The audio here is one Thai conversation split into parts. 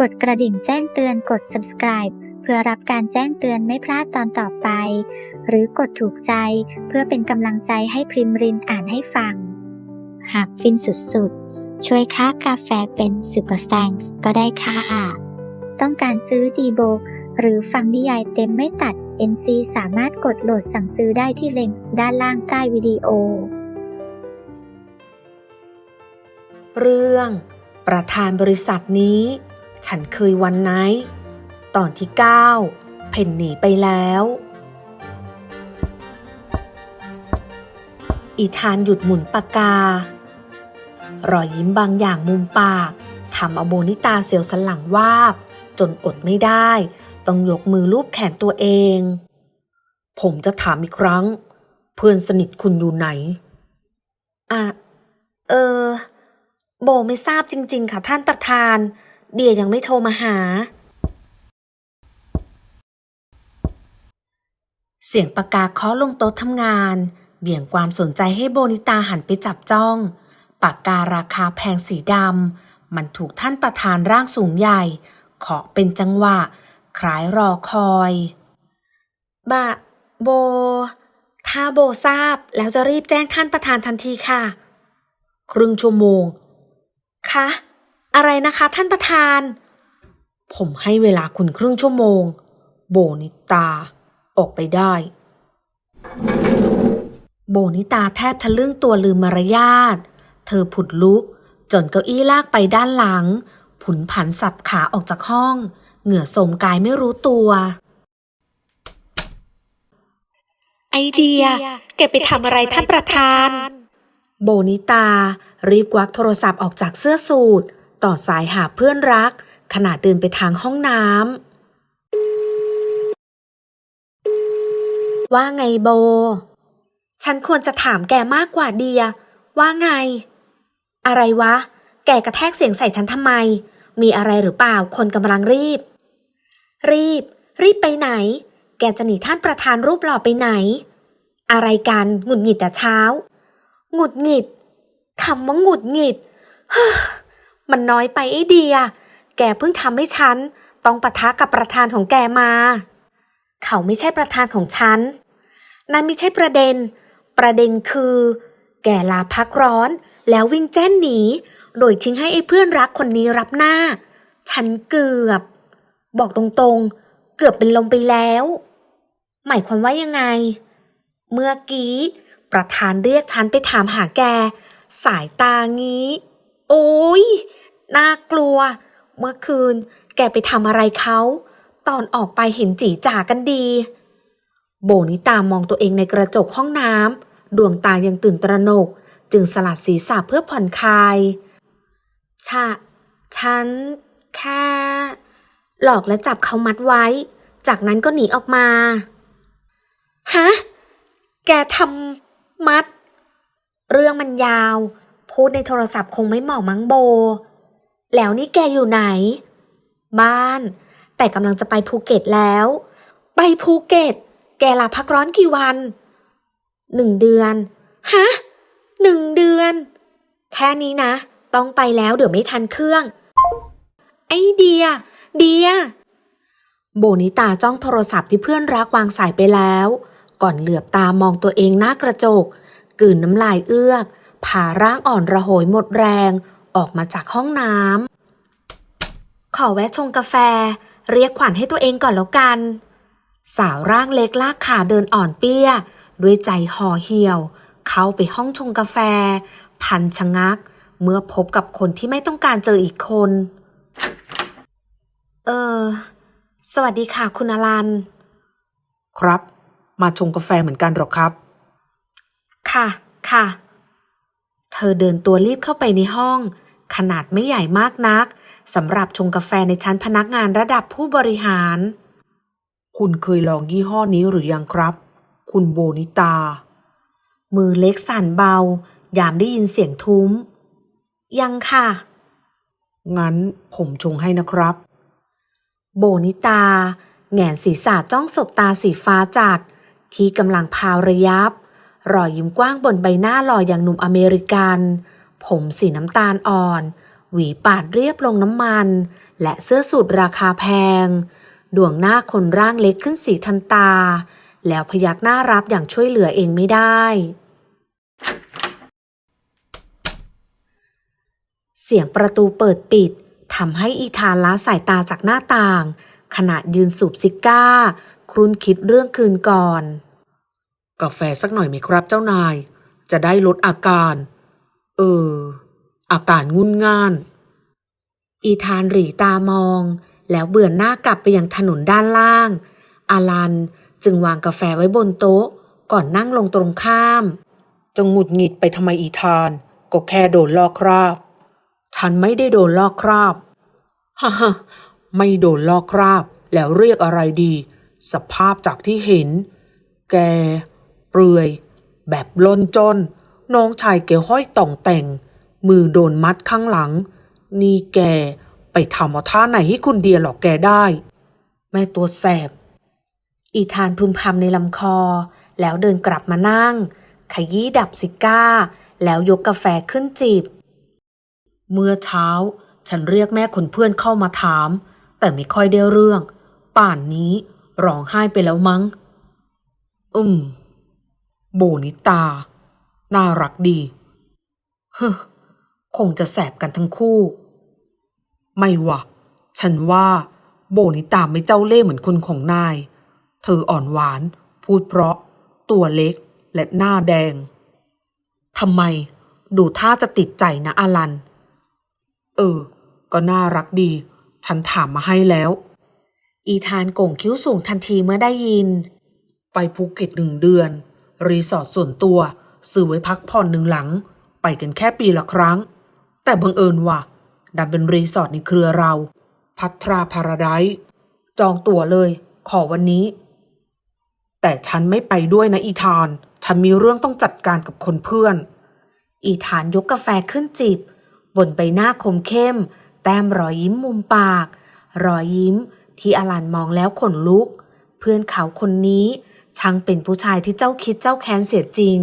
กดกระดิ่งแจ้งเตือนกด subscribe เพื่อรับการแจ้งเตือนไม่พลาดตอนต่อไป หรือกดถูกใจเพื่อเป็นกำลังใจให้พริมรินอ่านให้ฟัง หากฟินสุดๆ ช่วยค่ากาแฟเป็นซูเปอร์แซงก็ได้ค่ะ ต้องการซื้อดีโบ หรือฟังนิยายเต็มไม่ตัด NC สามารถกดโหลดสั่งซื้อได้ที่ลิงก์ด้านล่างใต้วิดีโอ เรื่องประธานบริษัทนี้ ฉันเคยวันไนท์ตอนที่ 9 เพนหนีไปแล้ว อีธานหยุดหมุนปากกา รอยยิ้มบางอย่างมุมปากทำเอาโบนิตาเสียวสันหลังวาบ จนอดไม่ได้ ต้องยกมือลูบแขนตัวเอง ผมจะถามอีกครั้ง เพื่อนสนิทคุณอยู่ไหน อะ เออ โบไม่ทราบจริง ๆ ค่ะท่านประธาน เดียยังไม่โทรมาหา เสียงปากกาเคาะลงโต๊ะทำงาน เบี่ยงความสนใจให้โบนิตาหันไปจับจ้อง ปากการาคาแพงสีดำมันถูกท่านประธานร่างสูงใหญ่เคาะเป็นจังหวะ คล้ายรอคอยบะโบ ถ้าโบทราบแล้วจะรีบแจ้งท่านประธานทันทีค่ะ ครึ่งชั่วโมง คะ อะไรนะคะท่านประธาน ผมให้เวลาคุณครึ่งชั่วโมง โบนิตา ออกไปได้ โบนิตาแทบทะลึ่งตัวลืมมารยาท เธอผุดลุก จนเก้าอี้ลากไปด้านหลัง ผุนผันสับขาออกจากห้อง เหงื่อโสมกายไม่รู้ตัว ไอเดีย เก็บไปทำอะไรท่านประธานโบนิตา รีบวักโทรศัพท์ออกจากเสื้อสูท ต่อสายหาเพื่อนรัก ขณะเดินไปทางห้องน้ำว่าไงโบ ฉันควรจะถามแกมากกว่าเดีย ว่าไง อะไรวะ แกกระแทกเสียงใส่ฉันทำไม มีอะไรหรือเปล่าคนกำลังรีบ รีบ รีบไปไหน แกจะหนีท่านประธานรูปหล่อไปไหน อะไรกันหงุดหงิดแต่เช้าหงุดหงิดคำว่าหงุดหงิดเฮ้ มันน้อยไปไอ้เดีย แกเพิ่งทำให้ฉัน ต้องปะทะกับประธานของแกมา เขาไม่ใช่ประธานของฉัน นั่นไม่ใช่ประเด็น ประเด็นคือ แกลาพักร้อน แล้ววิ่งแจ้นหนี โดยทิ้งให้ไอ้เพื่อนรักคนนี้รับหน้า ฉันเกือบ บอกตรงๆ เกือบเป็นลมไปแล้ว หมายความว่ายังไง เมื่อกี้ประธานเรียกฉันไปถามหาแก สายตางี้ โอ้ยน่ากลัว เมื่อคืน แกไปทำอะไรเขา ตอนออกไปเห็นจีจ่ากันดี โบนิตามองตัวเองในกระจกห้องน้ำดวงตายังตื่นตระหนก จึงสลัดศีรษะเพื่อผ่อนคลายชะฉัน แค่ หลอกและจับเขามัดไว้ จากนั้นก็หนีออกมา ฮะ แกทำมัด เรื่องมันยาว พูดในโทรศัพท์คงไม่เหมาะมั้งโบ แล้วนี่แกอยู่ไหน บ้าน แต่กำลังจะไปภูเก็ตแล้ว ไปภูเก็ต แกลาพักร้อนกี่วัน หนึ่งเดือน ฮะ หนึ่งเดือน แค่นี้นะ ต้องไปแล้วเดี๋ยวไม่ทันเครื่อง ไอเดีย เดีย โบนิตาจ้องโทรศัพท์ที่เพื่อนรักวางสายไปแล้ว ก่อนเหลือบตามองตัวเองหน้ากระจกกืนน้ำลายเอื้อก ผ่าร่างอ่อนระโหยหมดแรงออกมาจากห้องน้ำ ขอแวะชงกาแฟ เรียกขวัญให้ตัวเองก่อนแล้วกัน สาวร่างเล็กลากขาเดินอ่อนเปี้ย ด้วยใจห่อเหี่ยว เข้าไปห้องชงกาแฟพันชะงัก เมื่อพบกับคนที่ไม่ต้องการเจออีกคน เออ สวัสดีค่ะคุณอลัน ครับ มาชงกาแฟเหมือนกันหรอครับ ค่ะ ค่ะ เธอเดินตัวรีบเข้าไปในห้อง ขนาดไม่ใหญ่มากนักสำหรับชงกาแฟในชั้นพนักงานระดับผู้บริหาร คุณเคยลองยี่ห้อนี้หรือยังครับ คุณโบนิตา มือเล็กสั่นเบา ยามได้ยินเสียงทุ้ม ยังค่ะ งั้นผมชงให้นะครับ โบนิตาแหงนศีรษะจ้องสบตาสีฟ้าจัด ที่กำลังพาวระยับ รอยยิ้มกว้างบนใบหน้าหล่ออย่างหนุ่มอเมริกัน ผมสีน้ำตาลอ่อน หวีปาดเรียบลงน้ำมัน และเสื้อสูทราคาแพง ดวงหน้าคนร่างเล็กขึ้นสีทันตา แล้วพยักหน้ารับอย่างช่วยเหลือเองไม่ได้ เสียงประตูเปิดปิดทำให้อีธานละสายตาจากหน้าต่าง ขณะยืนสูบซิก้า ครุนคิดเรื่องคืนก่อน กาแฟสักหน่อยไหมครับเจ้านาย จะได้ลดอาการ เออ อาการงุนง่าน อีธานหรีตามอง แล้วเบื่อหน้ากลับไปยังถนนด้านล่าง อาลันจึงวางกาแฟไว้บนโต๊ะ ก่อนนั่งลงตรงข้ามจะหงุดหงิดไปทำไมอีธาน ก็แค่โดนลอกคราบ ฉันไม่ได้โดนลอกคราบ ฮ่าฮ่าไม่โดนลอกคราบ แล้วเรียกอะไรดี สภาพจากที่เห็น แก เปลือย แบบล้นจน น้องชายแกห้อยต่องแต่ง มือโดนมัดข้างหลัง นี่แกไปทำเอาท่าไหนให้คุณเดียหลอกแกได้ แม่ตัวแสบ อีธานพึมพำในลำคอ แล้วเดินกลับมานั่ง ขยี้ดับซิก้า แล้วยกกาแฟขึ้นจิบ เมื่อเช้า ฉันเรียกแม่คนเพื่อนเข้ามาถาม แต่ไม่ค่อยได้เรื่อง ป่านนี้ร้องไห้ไปแล้วมั้ง อืม โบนิตา น่ารักดี เฮ้อคงจะแสบกันทั้งคู่ ไม่วะ ฉันว่า โบนิตาไม่เจ้าเล่ห์เหมือนคนของนาย เธออ่อนหวาน พูดเพราะ ตัวเล็กและหน้าแดง ทำไม ดูท่าจะติดใจนะอาลัน เออ ก็น่ารักดี ฉันถามมาให้แล้ว อีธานโก่งคิ้วสูงทันทีเมื่อได้ยิน ไปภูเก็ตหนึ่งเดือน รีสอร์ทส่วนตัว ซื้อไว้พักผ่อนหนึ่งหลัง ไปกันแค่ปีละครั้ง แต่บังเอิญว่าดันเป็นรีสอร์ทในเครือเรา พัทราพาราไดซ์จองตั๋วเลย ขอวันนี้ แต่ฉันไม่ไปด้วยนะอีธาน ฉันมีเรื่องต้องจัดการกับคนเพื่อน อีธานยกกาแฟขึ้นจิบบนใบหน้าคมเข้ม แต้มรอยยิ้มมุมปาก รอยยิ้มที่อลันมองแล้วขนลุก เพื่อนเขาคนนี้ ช่างเป็นผู้ชายที่เจ้าคิดเจ้าแค้นเสียจริง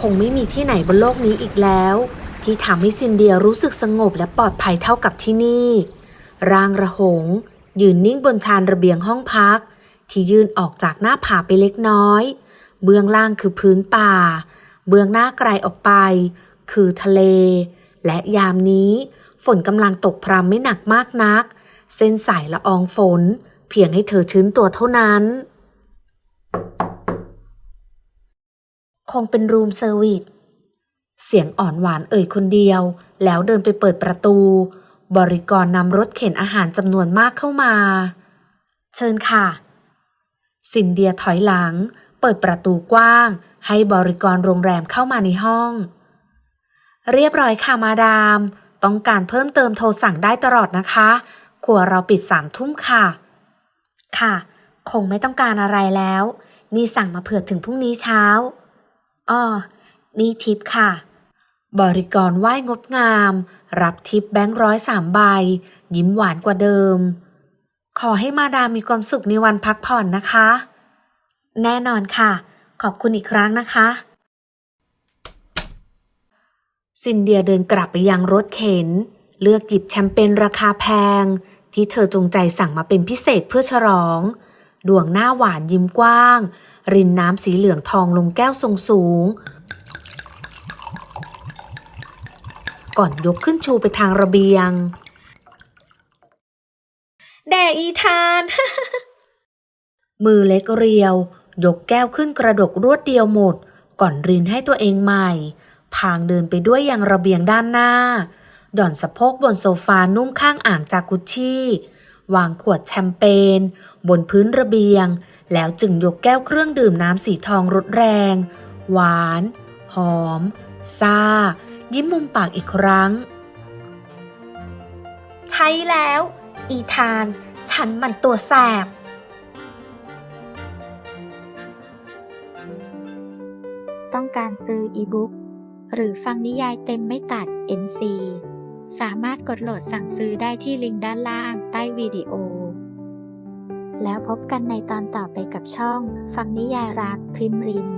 คงไม่มีที่ไหนบนโลกนี้อีกแล้ว ที่ทำให้ซินเดียรู้สึกสงบและปลอดภัยเท่ากับที่นี่ ร่างระหง ยืนนิ่งบนชานระเบียงห้องพัก ที่ยื่นออกจากหน้าผาไปเล็กน้อย เบื้องล่างคือพื้นป่า เบื้องหน้าไกลออกไป คือทะเล และยามนี้ ฝนกำลังตกพรำไม่หนักมากนัก เส้นสายละอองฝน เพียงให้เธอชื้นตัวเท่านั้น คงเป็นรูมเซอร์วิสเสียงอ่อนหวานเอ่ยคนเดียว แล้วเดินไปเปิดประตู บริกรนำรถเข็นอาหารจำนวนมากเข้ามา เชิญค่ะซินเดียถอยหลัง เปิดประตูกว้าง ให้บริกรโรงแรมเข้ามาในห้อง เรียบร้อยค่ะมาดาม ต้องการเพิ่มเติมโทรสั่งได้ตลอดนะคะครัวเราปิดสามทุ่มค่ะ ค่ะ คงไม่ต้องการอะไรแล้ว นี่สั่งมาเผื่อถึงพรุ่งนี้เช้าอ้อนี่ทิปค่ะ บริกรไหว้งดงาม รับทิปแบงค์ร้อยสามใบ ยิ้มหวานกว่าเดิม ขอให้มาดามมีความสุขในวันพักผ่อนนะคะ แน่นอนค่ะ ขอบคุณอีกครั้งนะคะ ซินเดียเดินกลับไปยังรถเข็น เลือกหยิบแชมเปญราคาแพง ที่เธอจงใจสั่งมาเป็นพิเศษเพื่อฉลอง ดวงหน้าหวานยิ้มกว้าง รินน้ำสีเหลืองทองลงแก้วทรงสูง ก่อนยกขึ้นชูไปทางระเบียง แด่อีทาน มือเล็กเรียว ยกแก้วขึ้นกระดกรวดเดียวหมด ก่อนรินให้ตัวเองใหม่ พางเดินไปด้วยยังระเบียงด้านหน้า ด่อนสะโพกบนโซฟานุ่มข้างอ่างจากกุชชี่ วางขวดแชมเปญบนพื้นระเบียง แล้วจึงยกแก้วเครื่องดื่มน้ำสีทองรสแรง หวาน หอม ซ่า ยิ้มมุมปากอีกครั้ง ใช่แล้ว อีธาน ฉันมันตัวแสบต้องการซื้ออีบุ๊ก หรือฟังนิยายเต็มไม่ตัด NC สามารถกดโหลดสั่งซื้อได้ที่ลิงก์ด้านล่างใต้วิดีโอ แล้วพบกันในตอนต่อไปกับช่อง ฟังนิยายรักพริมริน